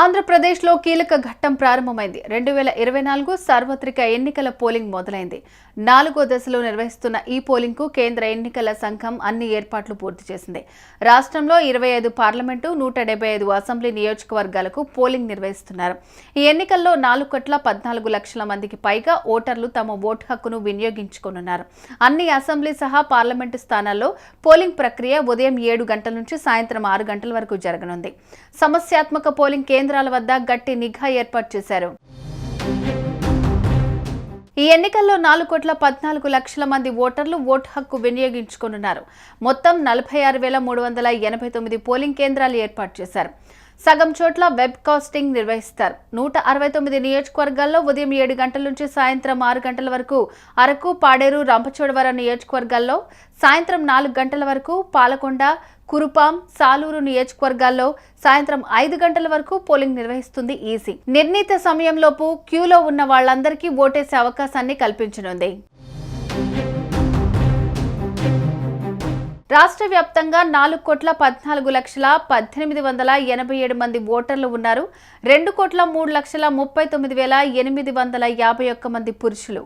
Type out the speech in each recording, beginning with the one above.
ఆంధ్రప్రదేశ్లో కీలక ఘట్టం ప్రారంభమైంది. రెండు వేల ఇరవై నాలుగు సార్వత్రిక ఎన్నికల పోలింగ్ మొదలైంది. నాలుగో దశలో నిర్వహిస్తున్న ఈ పోలింగ్కు కేంద్ర ఎన్నికల సంఘం అన్ని ఏర్పాట్లు పూర్తి చేసింది. రాష్ట్రంలో ఇరవై ఐదు పార్లమెంటు నూట డెబ్బై ఐదు అసెంబ్లీ నియోజకవర్గాలకు పోలింగ్ నిర్వహిస్తున్నారు. ఈ ఎన్నికల్లో నాలుగు కోట్ల పద్నాలుగు లక్షల మందికి పైగా ఓటర్లు తమ ఓటు హక్కును వినియోగించుకోనున్నారు. అన్ని అసెంబ్లీ సహా పార్లమెంటు స్థానాల్లో పోలింగ్ ప్రక్రియ ఉదయం ఏడు గంటల నుంచి సాయంత్రం ఆరు గంటల వరకు జరగనుంది. సమస్యాత్మక పోలింగ్ కేంద్రాల వద్ద గట్టి నిఘా ఏర్పాటు చేశారు. ఈ ఎన్నికల్లో నాలుగు కోట్ల పద్నాలుగు లక్షల మంది ఓటర్లు ఓటు హక్కు వినియోగించుకున్నారు మొత్తం నలభై ఆరు వేల మూడు వందల ఎనభై తొమ్మిది పోలింగ్ కేంద్రాలు ఏర్పాటు చేశారు. సగం చోట్ల వెబ్ కాస్టింగ్ నిర్వహిస్తారు. నూట అరవై తొమ్మిది నియోజకవర్గాల్లో ఉదయం ఏడు గంటల నుంచి సాయంత్రం ఆరు గంటల వరకు అరకు పాడేరు రంపచోడవరం నియోజకవర్గాల్లో సాయంత్రం నాలుగు గంటల వరకు పాలకొండ కురుపాం సాలూరు నియోజకవర్గాల్లో సాయంత్రం ఐదు గంటల వరకు పోలింగ్ నిర్వహిస్తుంది ఈసీ. నిర్ణీత సమయంలోపు క్యూలో ఉన్న వాళ్ళందరికీ ఓటేసే అవకాశాన్ని కల్పించనుంది. రాష్ట్ర వ్యాప్తంగా నాలుగు కోట్ల పద్నాలుగు లక్షల పద్దెనిమిది వందల ఎనభై ఏడు మంది ఓటర్లు ఉన్నారు. రెండు కోట్ల మూడు లక్షల ముప్పై తొమ్మిది వేల ఎనిమిది వందల యాభై ఒక్క మంది పురుషులు.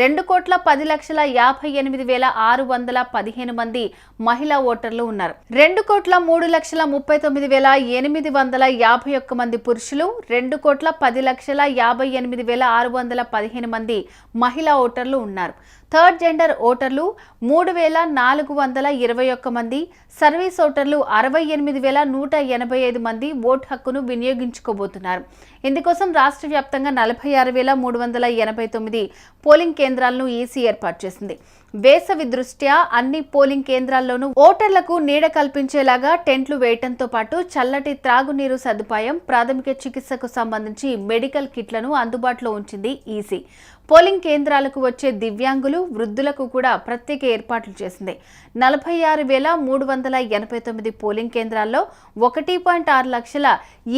రెండు కోట్ల పది లక్షల యాభై ఎనిమిది వేల ఆరు వందల పదిహేను మంది మహిళా ఓటర్లు ఉన్నారు. రెండు కోట్ల మూడు లక్షల ముప్పై తొమ్మిది వేల ఎనిమిది వందల యాభై ఒక్క మంది పురుషులు. రెండు కోట్ల పది లక్షల యాభై ఎనిమిది వేల ఆరు వందల పదిహేను మంది మహిళా ఓటర్లు ఉన్నారు. థర్డ్ జెండర్ ఓటర్లు మూడు వేల నాలుగు వందల ఇరవై ఒక్క మంది సర్వీస్ ఓటర్లు అరవై ఎనిమిది వేల నూట ఎనభై ఐదు మంది ఓటు హక్కును వినియోగించుకోబోతున్నారు. ఇందుకోసం రాష్ట్ర వ్యాప్తంగా నలభై ఆరు వేల మూడు వందల ఎనభై తొమ్మిది పోలింగ్ కేంద్రాలను ఈసీ ఏర్పాటు చేసింది. వేసవి దృష్ట్యా అన్ని పోలింగ్ కేంద్రాల్లోనూ ఓటర్లకు నీడ కల్పించేలాగా టెంట్లు వేయటంతో పాటు చల్లటి త్రాగునీరు సదుపాయం ప్రాథమిక చికిత్సకు సంబంధించి మెడికల్ కిట్లను అందుబాటులో ఉంచింది ఈసీ. పోలింగ్ కేంద్రాలకు వచ్చే దివ్యాంగులు వృద్ధులకు కూడా ప్రత్యేక ఏర్పాట్లు చేసింది. నలభై ఆరు వేల మూడు వందల ఎనభై తొమ్మిది పోలింగ్ కేంద్రాల్లో ఒకటి పాయింట్ ఆరు లక్షల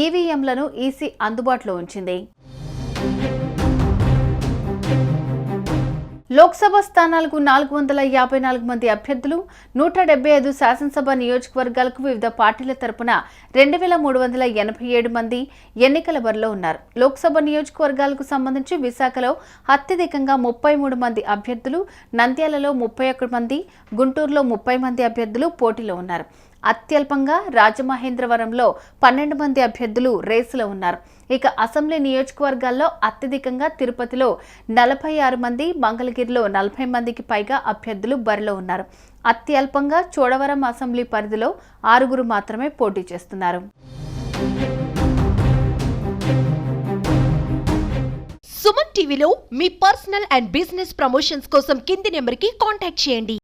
ఈవీఎంలను ఈసీ అందుబాటులో ఉంచింది. లోక్సభ స్థానాలకు నాలుగు వందల యాభై నాలుగు మంది అభ్యర్థులు నూట డెబ్బై ఐదు శాసనసభ నియోజకవర్గాలకు వివిధ పార్టీల తరపున రెండు వేల మూడు వందల ఎనభై ఏడు మంది ఎన్నికల బరిలో ఉన్నారు. లోక్సభ నియోజకవర్గాలకు సంబంధించి విశాఖలో అత్యధికంగా ముప్పై మూడు మంది అభ్యర్థులు నంద్యాలలో ముప్పై ఒకటి మంది గుంటూరులో ముప్పై మంది అభ్యర్థులు పోటీలో ఉన్నారు. అత్యల్పంగా రాజమహేంద్రవరంలో పన్నెండు మంది అభ్యర్థులు రేసులో ఉన్నారు. ఇక అసెంబ్లీ నియోజకవర్గాల్లో అత్యధికంగా తిరుపతిలో నలభై ఆరు మంది మంగళగిరిలో నలభై మందికి పైగా అభ్యర్థులు బరిలో ఉన్నారు. అత్యల్పంగా చోడవరం అసెంబ్లీ పరిధిలో ఆరుగురు మాత్రమే పోటీ చేస్తున్నారు. సుమన్ టీవీలో మీ పర్సనల్ అండ్ బిజినెస్ ప్రమోషన్స్ కోసం కింది నెంబర్కి కాంటాక్ట్ చేయండి.